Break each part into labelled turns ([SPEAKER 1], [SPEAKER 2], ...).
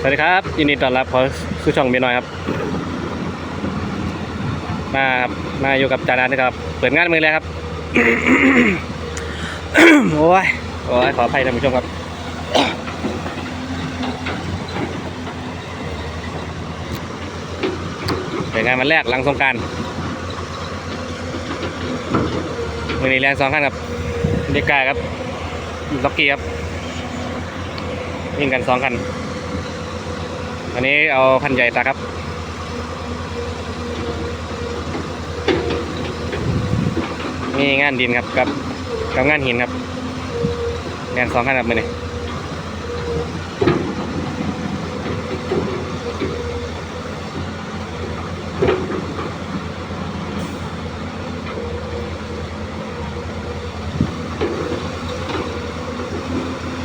[SPEAKER 1] สวัสดีครับยินดีต้อนรับขอสู่ช่องเบียน้อยครับ มาครับมาอยู่กับจานันะครับ เปิดงานมือเลยครับ โอ้ยโอ้ยขออภัยท่านผู้ชมครับเปิดงานวันแรกหลังสงการมือนี้แรงสองขั้นครับเด็กกายครับล็อกกี้ครับวิ่งกันสองคัน อันนี้เอาคันใหญ่ตาครับ มีงานดินครับกับกับงานหินครับงานสองคันครับมือนี้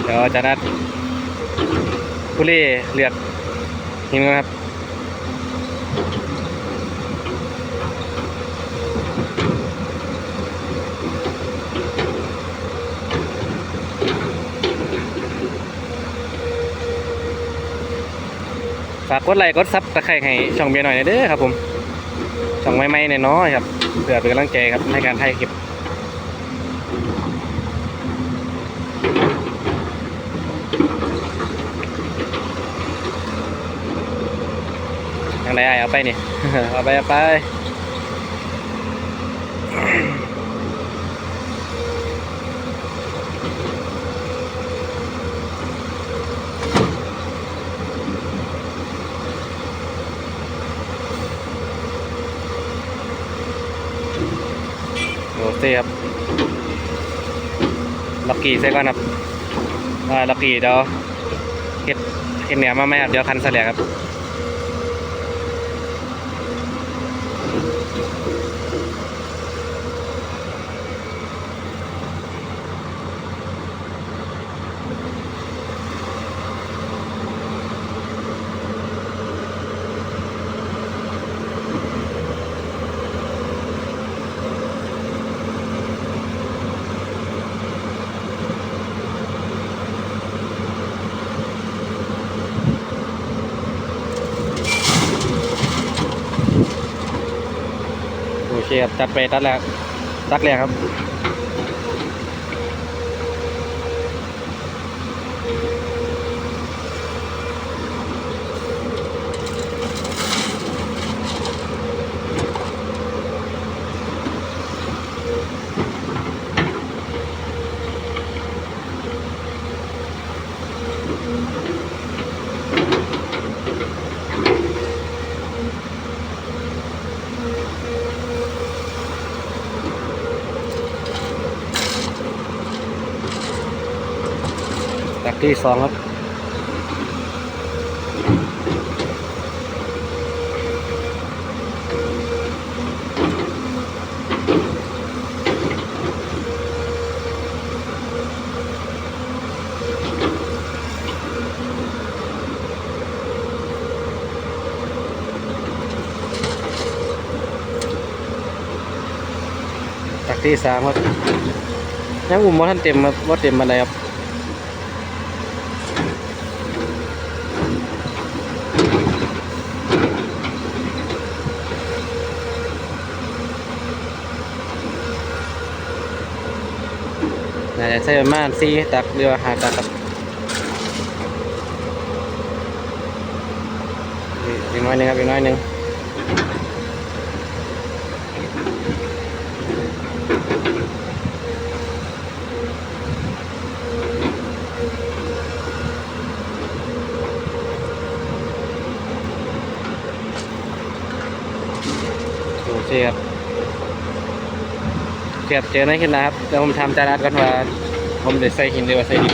[SPEAKER 1] เดี๋ยวจะนัดผู้เล่เลือด หินก่อนครับ ฝากกดไลค์กดซับตะไคร้ให้ช่องเบียร์หน่อยนะเด้อครับผม ช่องใหม่ๆเนี่ยน้อยๆครับเพื่อเป็นกำลังใจครับในการถ่ายคลิปางใดเอาไปนี่ เอาไปเอาไปโอเคครับล็อกกี้ใส่ก่อนครับอ่าล็อกกี้เดี๋ยวเฮ็ดเฮ็ดเหนียวมาไหมครับเดี๋ยวคันเสลียครับ คครับจัดไปตัดแล้วตักแล้วครับ ที่สองครับตักที่สามครับยังอุ่มว่าท่านเต็มครับว่าเต็มมาเลยครับ น่าจะใช้ประมาณสี่ตักเรือว่าห้าตักครับอีกน้อยหนึงครับอีกน้อยหนึงโอเคครับ เกือบเจอในขึ้นแล้วครับเดี๋ยวผมทำจารัดก่อนว่าผมจะใส่หินหรือว่าใส่ดิน